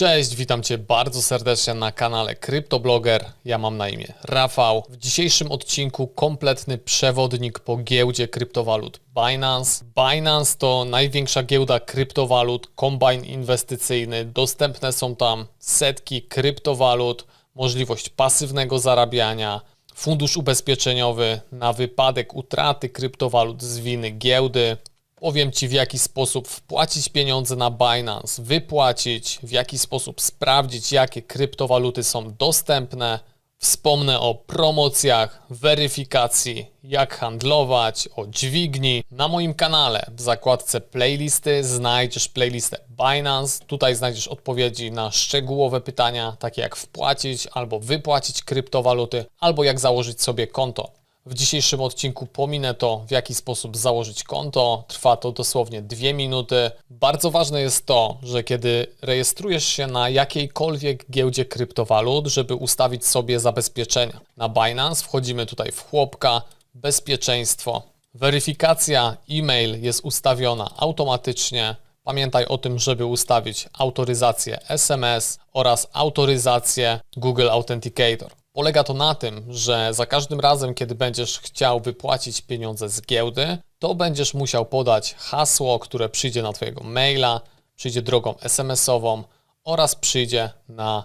Cześć, witam Cię bardzo serdecznie na kanale CryptoBlogger. Ja mam na imię Rafał. W dzisiejszym odcinku kompletny przewodnik po giełdzie kryptowalut Binance. Binance to największa giełda kryptowalut, kombajn inwestycyjny. Dostępne są tam setki kryptowalut, możliwość pasywnego zarabiania, fundusz ubezpieczeniowy na wypadek utraty kryptowalut z winy giełdy. Powiem Ci, w jaki sposób wpłacić pieniądze na Binance, wypłacić, w jaki sposób sprawdzić, jakie kryptowaluty są dostępne. Wspomnę o promocjach, weryfikacji, jak handlować, o dźwigni. Na moim kanale w zakładce playlisty znajdziesz playlistę Binance. Tutaj znajdziesz odpowiedzi na szczegółowe pytania, takie jak wpłacić albo wypłacić kryptowaluty, albo jak założyć sobie konto. W dzisiejszym odcinku pominę to, w jaki sposób założyć konto. Trwa to dosłownie dwie minuty. Bardzo ważne jest to, że kiedy rejestrujesz się na jakiejkolwiek giełdzie kryptowalut, żeby ustawić sobie zabezpieczenia. Na Binance wchodzimy tutaj w chłopka bezpieczeństwo. Weryfikacja e-mail jest ustawiona automatycznie. Pamiętaj o tym, żeby ustawić autoryzację SMS oraz autoryzację Google Authenticator. Polega to na tym, że za każdym razem, kiedy będziesz chciał wypłacić pieniądze z giełdy, to będziesz musiał podać hasło, które przyjdzie na Twojego maila, przyjdzie drogą SMS-ową oraz przyjdzie na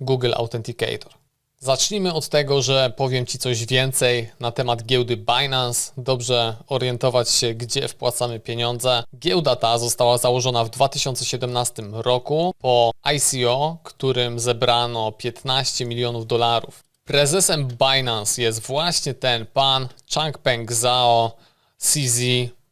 Google Authenticator. Zacznijmy od tego, że powiem Ci coś więcej na temat giełdy Binance. Dobrze orientować się, gdzie wpłacamy pieniądze. Giełda ta została założona w 2017 roku po ICO, którym zebrano 15 milionów dolarów. Prezesem Binance jest właśnie ten pan Changpeng Zhao, CZ.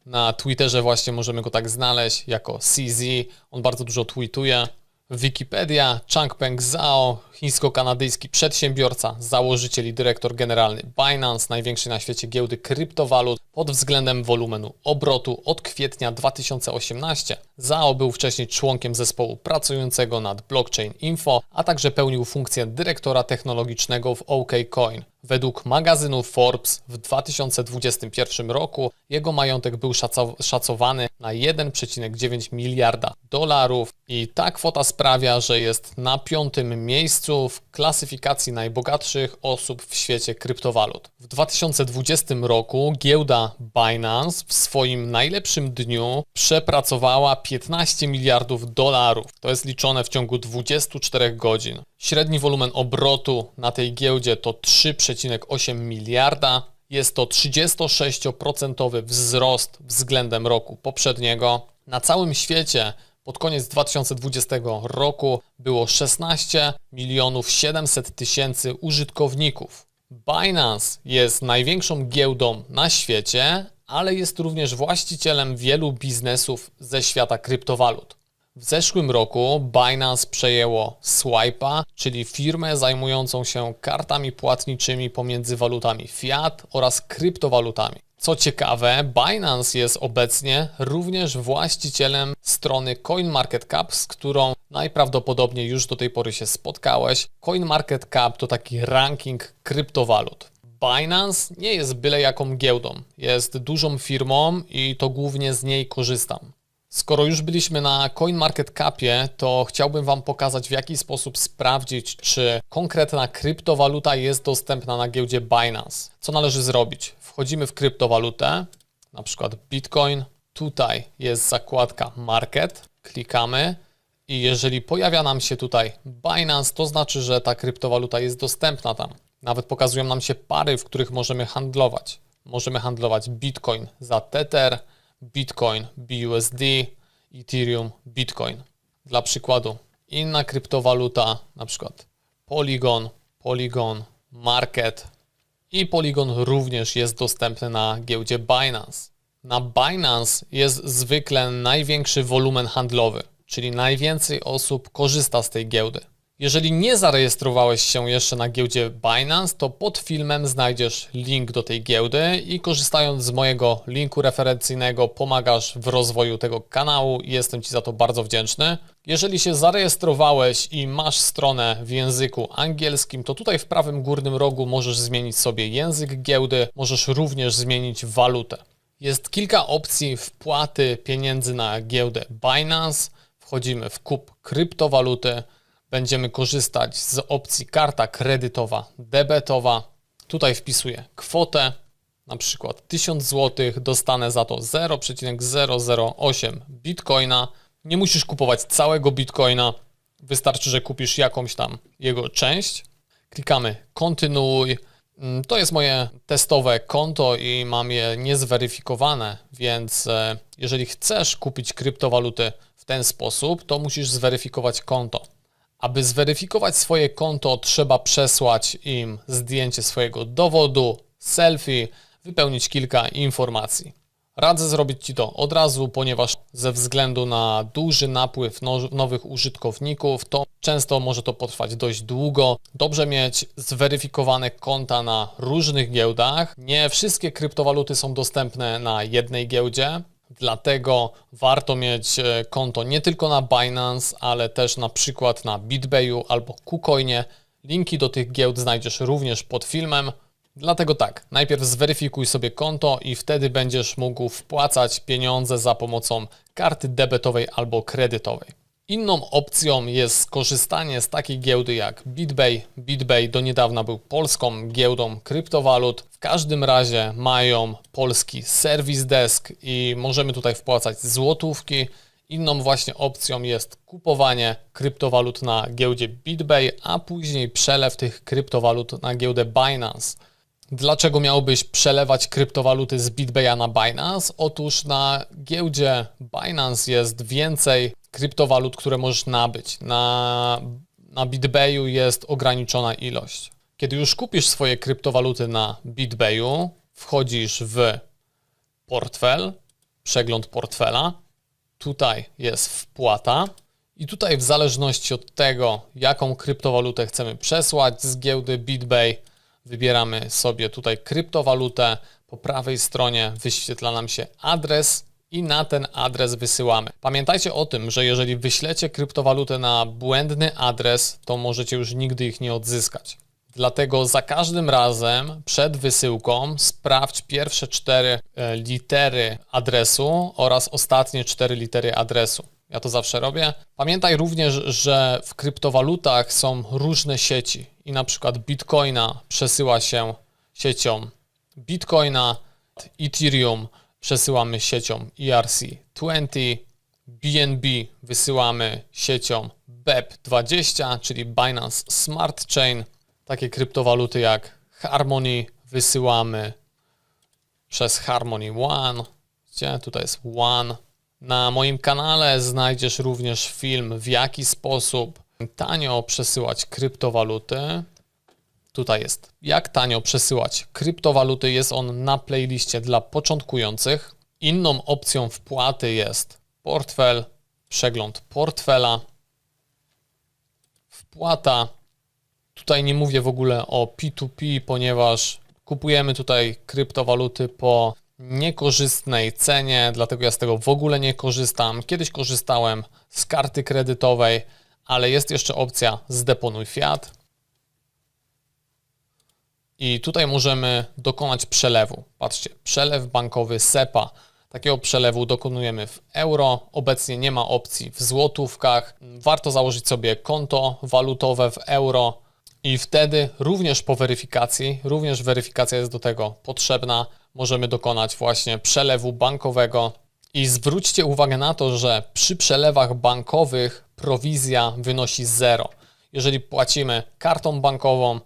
Na Twitterze właśnie możemy go tak znaleźć jako CZ. On bardzo dużo tweetuje. Wikipedia, Changpeng Zhao, chińsko-kanadyjski przedsiębiorca, założyciel i dyrektor generalny Binance, największej na świecie giełdy kryptowalut pod względem wolumenu obrotu od kwietnia 2018. Zhao był wcześniej członkiem zespołu pracującego nad Blockchain Info, a także pełnił funkcję dyrektora technologicznego w OKCoin. Według magazynu Forbes w 2021 roku jego majątek był szacowany na 1,9 miliarda dolarów i ta kwota sprawia, że jest na piątym miejscu w klasyfikacji najbogatszych osób w świecie kryptowalut. W 2020 roku giełda Binance w swoim najlepszym dniu przepracowała 15 miliardów dolarów. To jest liczone w ciągu 24 godzin. Średni wolumen obrotu na tej giełdzie to 3,8 miliarda. Jest to 36% wzrost względem roku poprzedniego. Na całym świecie pod koniec 2020 roku było 16 milionów 700 tysięcy użytkowników. Binance jest największą giełdą na świecie, ale jest również właścicielem wielu biznesów ze świata kryptowalut. W zeszłym roku Binance przejęło Swipe'a, czyli firmę zajmującą się kartami płatniczymi pomiędzy walutami fiat oraz kryptowalutami. Co ciekawe, Binance jest obecnie również właścicielem strony CoinMarketCap, z którą najprawdopodobniej już do tej pory się spotkałeś. CoinMarketCap to taki ranking kryptowalut. Binance nie jest byle jaką giełdą. Jest dużą firmą i to głównie z niej korzystam. Skoro już byliśmy na CoinMarketCapie, to chciałbym Wam pokazać, w jaki sposób sprawdzić, czy konkretna kryptowaluta jest dostępna na giełdzie Binance. Co należy zrobić? Wchodzimy w kryptowalutę, na przykład Bitcoin. Tutaj jest zakładka Market, klikamy i jeżeli pojawia nam się tutaj Binance, to znaczy, że ta kryptowaluta jest dostępna tam. Nawet pokazują nam się pary, w których możemy handlować. Możemy handlować Bitcoin za Tether, Bitcoin, BUSD, Ethereum, Bitcoin. Dla przykładu, inna kryptowaluta, na przykład Polygon, Polygon, Market i Polygon również jest dostępny na giełdzie Binance. Na Binance jest zwykle największy wolumen handlowy, czyli najwięcej osób korzysta z tej giełdy. Jeżeli nie zarejestrowałeś się jeszcze na giełdzie Binance, to pod filmem znajdziesz link do tej giełdy i korzystając z mojego linku referencyjnego pomagasz w rozwoju tego kanału i jestem Ci za to bardzo wdzięczny. Jeżeli się zarejestrowałeś i masz stronę w języku angielskim, to tutaj w prawym górnym rogu możesz zmienić sobie język giełdy, możesz również zmienić walutę. Jest kilka opcji wpłaty pieniędzy na giełdę Binance. Wchodzimy w kup kryptowaluty będziemy korzystać z opcji karta kredytowa, debetowa. Tutaj wpisuję kwotę, na przykład 1000 zł, dostanę za to 0,008 bitcoina. Nie musisz kupować całego bitcoina, wystarczy, że kupisz jakąś tam jego część. Klikamy kontynuuj. Mm, To jest moje testowe konto i mam je niezweryfikowane, więc e, jeżeli chcesz kupić kryptowaluty w ten sposób, to musisz zweryfikować konto. Aby zweryfikować swoje konto, trzeba przesłać im zdjęcie swojego dowodu, selfie, wypełnić kilka informacji. Radzę zrobić Ci to od razu, ponieważ ze względu na duży napływ no, nowych użytkowników, to często może to potrwać dość długo. Dobrze mieć zweryfikowane konta na różnych giełdach. Nie wszystkie kryptowaluty są dostępne na jednej giełdzie. Dlatego warto mieć e, konto nie tylko na Binance, ale też na przykład na BitBayu albo KuCoinie. Linki do tych giełd znajdziesz również pod filmem. Dlatego tak, najpierw zweryfikuj sobie konto i wtedy będziesz mógł wpłacać pieniądze za pomocą karty debetowej albo kredytowej. Inną opcją jest skorzystanie z takiej giełdy jak BitBay. BitBay do niedawna był polską giełdą kryptowalut. W każdym razie mają polski serwis desk i możemy tutaj wpłacać złotówki. Inną właśnie opcją jest kupowanie kryptowalut na giełdzie BitBay, a później przelew tych kryptowalut na giełdę Binance. Dlaczego miałbyś przelewać kryptowaluty z BitBaya na Binance? Otóż na giełdzie Binance jest więcej kryptowalut, które możesz nabyć. Na, na BitBayu jest ograniczona ilość. Kiedy już kupisz swoje kryptowaluty na BitBayu, wchodzisz w portfel, przegląd portfela. Tutaj jest wpłata. I tutaj w zależności od tego, jaką kryptowalutę chcemy przesłać z giełdy BitBay, Wybieramy sobie tutaj kryptowalutę. Po prawej stronie wyświetla nam się adres i na ten adres wysyłamy. Pamiętajcie o tym, że jeżeli wyślecie kryptowalutę na błędny adres, to możecie już nigdy ich nie odzyskać. Dlatego za każdym razem przed wysyłką sprawdź pierwsze cztery e, litery adresu oraz ostatnie cztery litery adresu. Ja to zawsze robię. Pamiętaj również, że w kryptowalutach są różne sieci i na przykład Bitcoina przesyła się siecią Bitcoina, Ethereum przesyłamy siecią E ERC20, BNB wysyłamy siecią BEP20, czyli Binance Smart Chain. Takie kryptowaluty jak Harmony wysyłamy przez Harmony One. Gdzie tutaj jest One? Na moim kanale znajdziesz również film, w jaki sposób tanio przesyłać kryptowaluty. Tutaj jest, jak tanio przesyłać kryptowaluty. Jest on na playliście dla początkujących. Inną opcją wpłaty jest portfel, przegląd portfela, wpłata. Tutaj nie mówię w ogóle o P2P, ponieważ kupujemy tutaj kryptowaluty po niekorzystnej cenie, dlatego ja z tego w ogóle nie korzystam. Kiedyś korzystałem z karty kredytowej, ale jest jeszcze opcja zdeponuj fiat. I tutaj możemy dokonać przelewu. Patrzcie, przelew bankowy SEPA. Takiego przelewu dokonujemy w euro. Obecnie nie ma opcji w złotówkach. Warto założyć sobie konto walutowe w euro i wtedy również po weryfikacji, również weryfikacja jest do tego potrzebna, możemy dokonać właśnie przelewu bankowego. I zwróćcie uwagę na to, że przy przelewach bankowych prowizja wynosi 0. Jeżeli płacimy kartą bankową,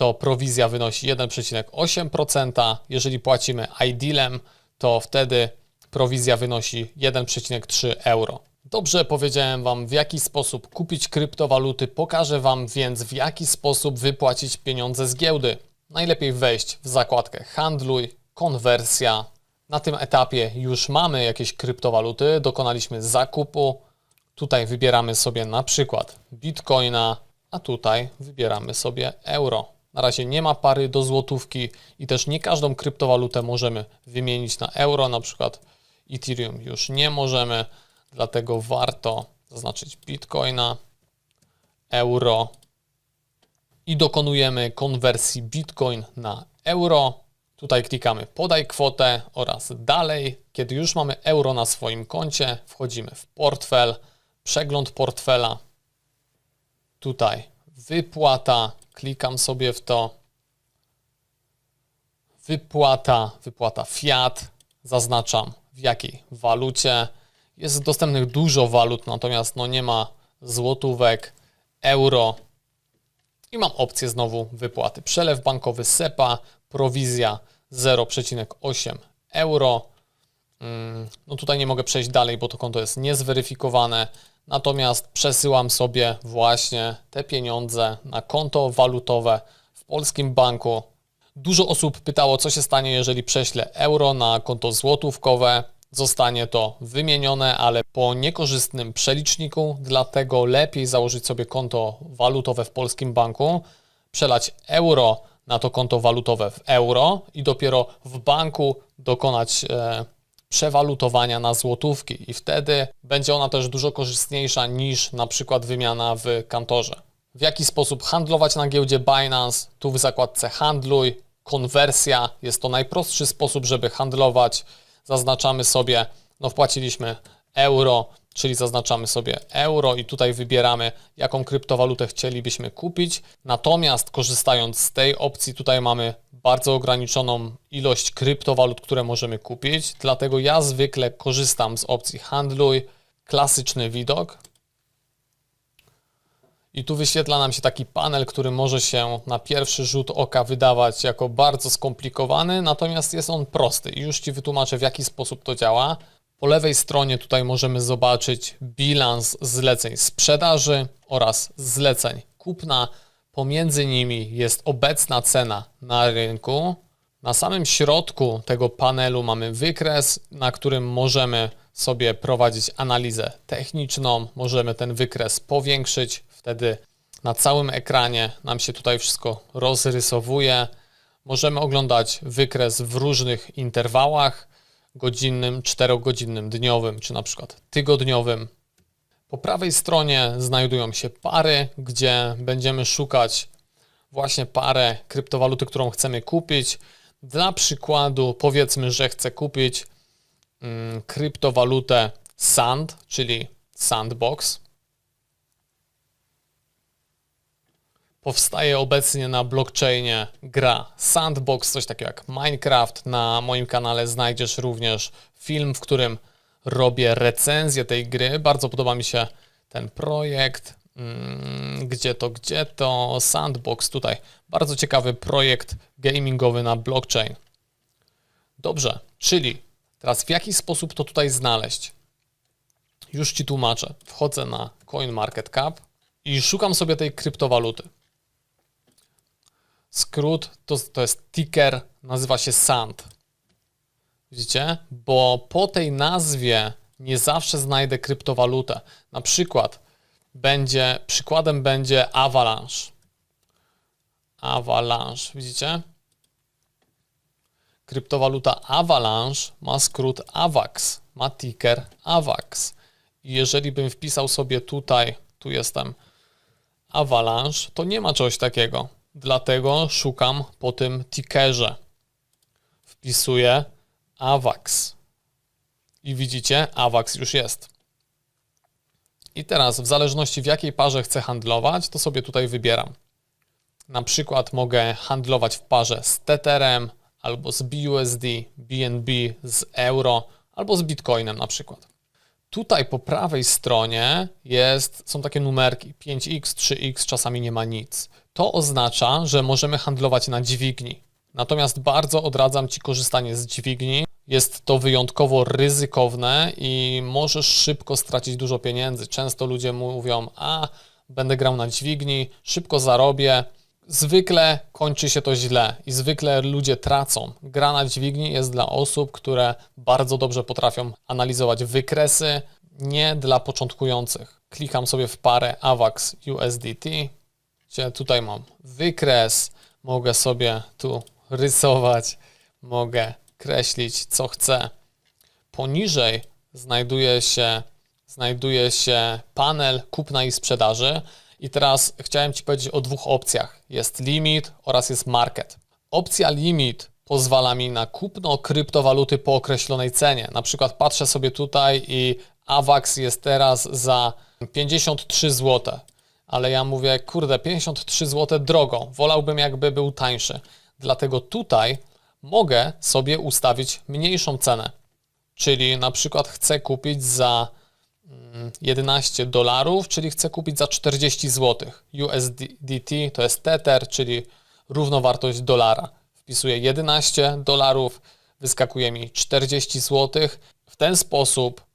to prowizja wynosi 1,8%. Jeżeli płacimy iDealem, to wtedy prowizja wynosi 1,3 euro. Dobrze powiedziałem Wam, w jaki sposób kupić kryptowaluty. Pokażę Wam więc, w jaki sposób wypłacić pieniądze z giełdy. Najlepiej wejść w zakładkę Handluj, konwersja. Na tym etapie już mamy jakieś kryptowaluty, dokonaliśmy zakupu. Tutaj wybieramy sobie na przykład Bitcoina, a tutaj wybieramy sobie euro. Na razie nie ma pary do złotówki i też nie każdą kryptowalutę możemy wymienić na euro, na przykład Ethereum już nie możemy, dlatego warto zaznaczyć Bitcoina, euro i dokonujemy konwersji Bitcoin na euro. Tutaj klikamy podaj kwotę oraz dalej. Kiedy już mamy euro na swoim koncie, wchodzimy w portfel, przegląd portfela. tutaj wypłata, klikam sobie w to, wypłata, wypłata fiat, zaznaczam w jakiej walucie. Jest dostępnych dużo walut, natomiast no nie ma złotówek, euro i mam opcję znowu wypłaty. Przelew bankowy SEPA, prowizja 0,8 euro. Mm, No tutaj nie mogę przejść dalej, bo to konto jest niezweryfikowane. Natomiast przesyłam sobie właśnie te pieniądze na konto walutowe w polskim banku. Dużo osób pytało, co się stanie, jeżeli prześlę euro na konto złotówkowe. Zostanie to wymienione, ale po niekorzystnym przeliczniku, dlatego lepiej założyć sobie konto walutowe w polskim banku, przelać euro na to konto walutowe w euro i dopiero w banku dokonać e, przewalutowania na złotówki i wtedy będzie ona też dużo korzystniejsza niż na przykład wymiana w kantorze. W jaki sposób handlować na giełdzie Binance? Tu w zakładce handluj, konwersja jest to najprostszy sposób, żeby handlować. Zaznaczamy sobie, no wpłaciliśmy euro, czyli zaznaczamy sobie euro i tutaj wybieramy, jaką kryptowalutę chcielibyśmy kupić. Natomiast korzystając z tej opcji, tutaj mamy bardzo ograniczoną ilość kryptowalut, które możemy kupić. Dlatego ja zwykle korzystam z opcji handluj, klasyczny widok. I tu wyświetla nam się taki panel, który może się na pierwszy rzut oka wydawać jako bardzo skomplikowany, natomiast jest on prosty i już Ci wytłumaczę, w jaki sposób to działa. Po lewej stronie tutaj możemy zobaczyć bilans zleceń sprzedaży oraz zleceń kupna. Pomiędzy nimi jest obecna cena na rynku. Na samym środku tego panelu mamy wykres, na którym możemy sobie prowadzić analizę techniczną. Możemy ten wykres powiększyć, wtedy na całym ekranie nam się tutaj wszystko rozrysowuje. Możemy oglądać wykres w różnych interwałach godzinnym, czterogodzinnym, dniowym czy na przykład tygodniowym. Po prawej stronie znajdują się pary, gdzie będziemy szukać właśnie parę kryptowaluty, którą chcemy kupić. Dla przykładu powiedzmy, że chcę kupić mm, kryptowalutę Sand, czyli Sandbox. Powstaje obecnie na blockchainie gra Sandbox, coś takiego jak Minecraft. Na moim kanale znajdziesz również film, w którym robię recenzję tej gry. Bardzo podoba mi się ten projekt. Mm, Gdzie to, gdzie to? Sandbox tutaj. Bardzo ciekawy projekt gamingowy na blockchain. Dobrze, czyli teraz w jaki sposób to tutaj znaleźć? Już Ci tłumaczę. Wchodzę na CoinMarketCap i szukam sobie tej kryptowaluty. Skrót to, to jest ticker, nazywa się SAND. Widzicie? Bo po tej nazwie nie zawsze znajdę kryptowalutę. Na przykład będzie, przykładem będzie Avalanche. Avalanche, widzicie? Kryptowaluta Avalanche ma skrót AVAX, ma ticker AVAX. I jeżeli bym wpisał sobie tutaj, tu jestem, Avalanche, to nie ma czegoś takiego. Dlatego szukam po tym tickerze. Wpisuję AVAX. I widzicie, AVAX już jest. I teraz, w zależności w jakiej parze chcę handlować, to sobie tutaj wybieram. Na przykład mogę handlować w parze z Tetherem, albo z BUSD, BNB, z euro, albo z Bitcoinem na przykład. Tutaj po prawej stronie jest, są takie numerki 5x, 3x, czasami nie ma nic. To oznacza, że możemy handlować na dźwigni. Natomiast bardzo odradzam Ci korzystanie z dźwigni. Jest to wyjątkowo ryzykowne i możesz szybko stracić dużo pieniędzy. Często ludzie mówią: A, będę grał na dźwigni, szybko zarobię. Zwykle kończy się to źle i zwykle ludzie tracą. Gra na dźwigni jest dla osób, które bardzo dobrze potrafią analizować wykresy, nie dla początkujących. Klikam sobie w parę AVAX USDT, gdzie tutaj mam wykres, mogę sobie tu rysować, mogę kreślić co chcę. Poniżej znajduje się, znajduje się panel kupna i sprzedaży. I teraz chciałem Ci powiedzieć o dwóch opcjach. Jest limit oraz jest market. Opcja limit pozwala mi na kupno kryptowaluty po określonej cenie. Na przykład patrzę sobie tutaj i AVAX jest teraz za 53 zł, ale ja mówię, kurde, 53 zł drogo, wolałbym jakby był tańszy. Dlatego tutaj mogę sobie ustawić mniejszą cenę. Czyli na przykład chcę kupić za mm, 11 dolarów, czyli chcę kupić za 40 zł. USDT to jest Tether, czyli równowartość dolara. Wpisuję 11 dolarów, wyskakuje mi 40 zł. W ten sposób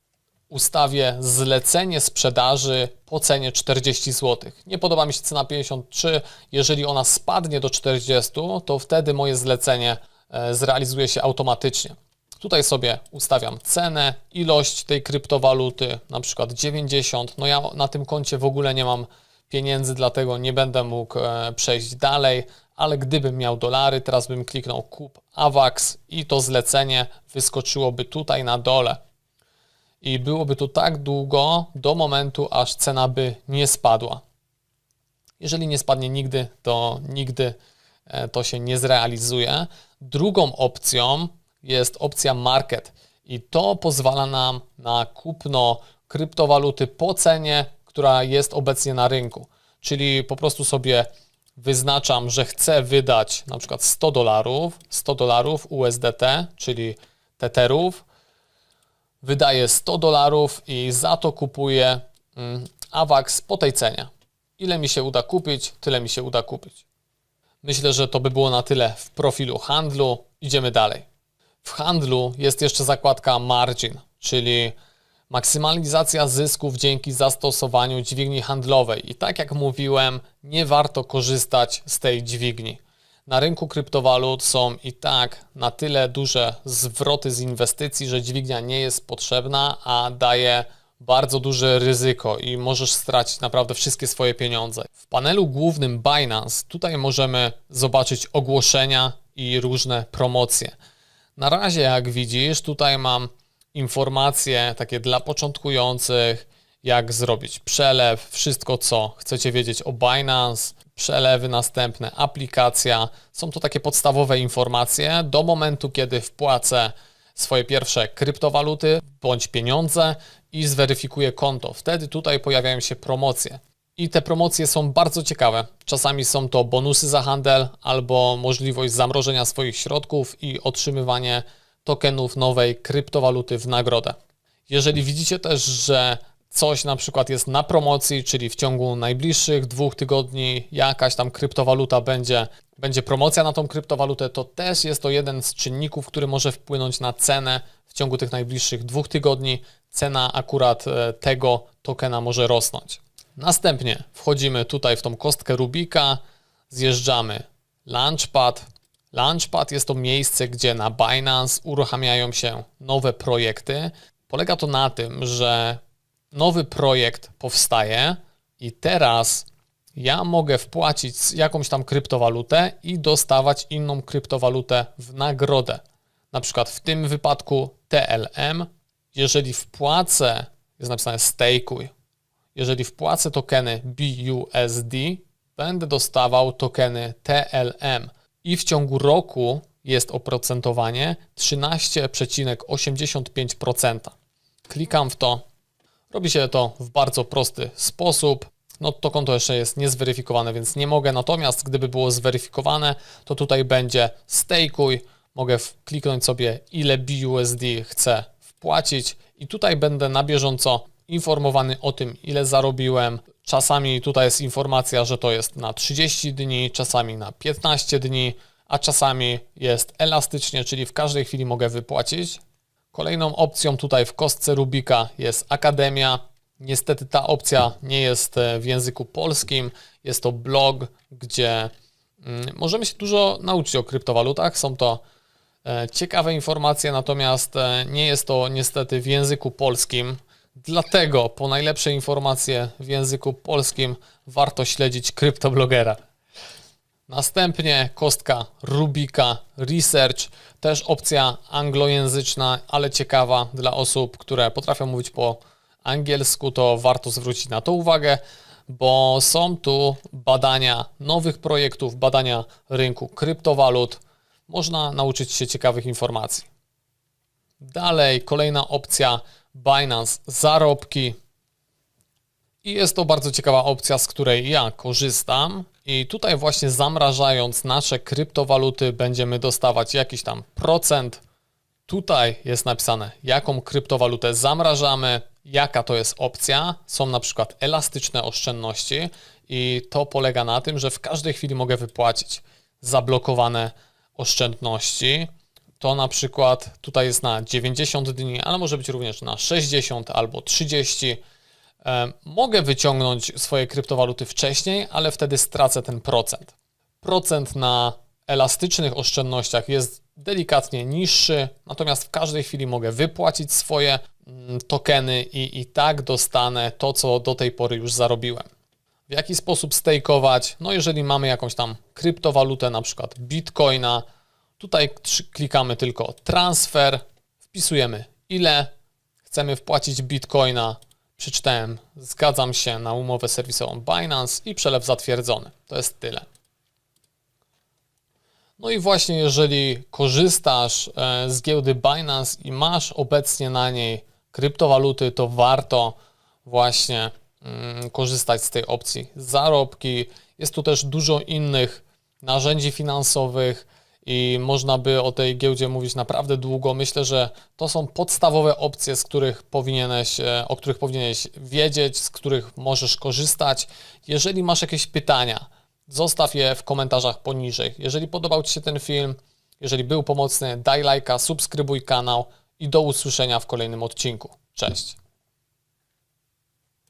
ustawię zlecenie sprzedaży po cenie 40 zł. Nie podoba mi się cena 53. Jeżeli ona spadnie do 40, to wtedy moje zlecenie e, zrealizuje się automatycznie. Tutaj sobie ustawiam cenę, ilość tej kryptowaluty, na przykład 90. No ja na tym koncie w ogóle nie mam pieniędzy, dlatego nie będę mógł e, przejść dalej, ale gdybym miał dolary, teraz bym kliknął kup AVAX i to zlecenie wyskoczyłoby tutaj na dole. I byłoby to tak długo do momentu, aż cena by nie spadła. Jeżeli nie spadnie nigdy, to nigdy e, to się nie zrealizuje. Drugą opcją jest opcja market i to pozwala nam na kupno kryptowaluty po cenie, która jest obecnie na rynku. Czyli po prostu sobie wyznaczam, że chcę wydać na przykład 100 dolarów, 100 dolarów USDT, czyli tetherów, wydaję 100 dolarów i za to kupuję mm, AVAX po tej cenie. Ile mi się uda kupić, tyle mi się uda kupić. Myślę, że to by było na tyle w profilu handlu. Idziemy dalej. W handlu jest jeszcze zakładka margin, czyli maksymalizacja zysków dzięki zastosowaniu dźwigni handlowej. I tak jak mówiłem, nie warto korzystać z tej dźwigni. Na rynku kryptowalut są i tak na tyle duże zwroty z inwestycji, że dźwignia nie jest potrzebna, a daje bardzo duże ryzyko i możesz stracić naprawdę wszystkie swoje pieniądze. W panelu głównym Binance tutaj możemy zobaczyć ogłoszenia i różne promocje. Na razie, jak widzisz, tutaj mam informacje takie dla początkujących, jak zrobić przelew, wszystko co chcecie wiedzieć o Binance, przelewy następne, aplikacja. Są to takie podstawowe informacje do momentu, kiedy wpłacę swoje pierwsze kryptowaluty bądź pieniądze i zweryfikuję konto. Wtedy tutaj pojawiają się promocje. I te promocje są bardzo ciekawe. Czasami są to bonusy za handel albo możliwość zamrożenia swoich środków i otrzymywanie tokenów nowej kryptowaluty w nagrodę. Jeżeli widzicie też, że coś na przykład jest na promocji, czyli w ciągu najbliższych dwóch tygodni jakaś tam kryptowaluta będzie, będzie promocja na tą kryptowalutę, to też jest to jeden z czynników, który może wpłynąć na cenę w ciągu tych najbliższych dwóch tygodni. Cena akurat e, tego tokena może rosnąć. Następnie wchodzimy tutaj w tą kostkę Rubika, zjeżdżamy Launchpad. Launchpad jest to miejsce, gdzie na Binance uruchamiają się nowe projekty. Polega to na tym, że nowy projekt powstaje i teraz ja mogę wpłacić jakąś tam kryptowalutę i dostawać inną kryptowalutę w nagrodę. Na przykład w tym wypadku TLM, jeżeli wpłacę, jest napisane stakuj, jeżeli wpłacę tokeny BUSD, będę dostawał tokeny TLM i w ciągu roku jest oprocentowanie 13,85%. Klikam w to, robi się to w bardzo prosty sposób. No to konto jeszcze jest niezweryfikowane, więc nie mogę. Natomiast gdyby było zweryfikowane, to tutaj będzie stakuj. Mogę kliknąć sobie ile BUSD chcę wpłacić i tutaj będę na bieżąco informowany o tym, ile zarobiłem. Czasami tutaj jest informacja, że to jest na 30 dni, czasami na 15 dni, a czasami jest elastycznie, czyli w każdej chwili mogę wypłacić. Kolejną opcją tutaj w kostce Rubika jest Akademia. Niestety ta opcja nie jest e, w języku polskim. Jest to blog, gdzie mm, możemy się dużo nauczyć o kryptowalutach. Są to e, ciekawe informacje, natomiast e, nie jest to niestety w języku polskim. Dlatego po najlepsze informacje w języku polskim warto śledzić kryptoblogera. Następnie kostka Rubika Research, też opcja anglojęzyczna, ale ciekawa dla osób, które potrafią mówić po angielsku, to warto zwrócić na to uwagę, bo są tu badania nowych projektów, badania rynku kryptowalut. Można nauczyć się ciekawych informacji. Dalej, kolejna opcja Binance zarobki. I jest to bardzo ciekawa opcja, z której ja korzystam. I tutaj właśnie zamrażając nasze kryptowaluty będziemy dostawać jakiś tam procent. Tutaj jest napisane, jaką kryptowalutę zamrażamy, jaka to jest opcja. Są na przykład elastyczne oszczędności i to polega na tym, że w każdej chwili mogę wypłacić zablokowane oszczędności. To na przykład tutaj jest na 90 dni, ale może być również na 60 albo 30. E, Mogę wyciągnąć swoje kryptowaluty wcześniej, ale wtedy stracę ten procent. Procent na elastycznych oszczędnościach jest delikatnie niższy, natomiast w każdej chwili mogę wypłacić swoje mm, tokeny i, i tak dostanę to, co do tej pory już zarobiłem. W jaki sposób stakeować? No jeżeli mamy jakąś tam kryptowalutę, na przykład bitcoina, tutaj klikamy tylko transfer, wpisujemy ile chcemy wpłacić bitcoina, przeczytałem, zgadzam się na umowę serwisową Binance i przelew zatwierdzony. To jest tyle. No i właśnie jeżeli korzystasz e, z giełdy Binance i masz obecnie na niej kryptowaluty, to warto właśnie mm, korzystać z tej opcji zarobki. Jest tu też dużo innych narzędzi finansowych i można by o tej giełdzie mówić naprawdę długo. Myślę, że to są podstawowe opcje, z których powinieneś, e, o których powinieneś wiedzieć, z których możesz korzystać. Jeżeli masz jakieś pytania, zostaw je w komentarzach poniżej. Jeżeli podobał Ci się ten film, jeżeli był pomocny, daj lajka, subskrybuj kanał i do usłyszenia w kolejnym odcinku. Cześć!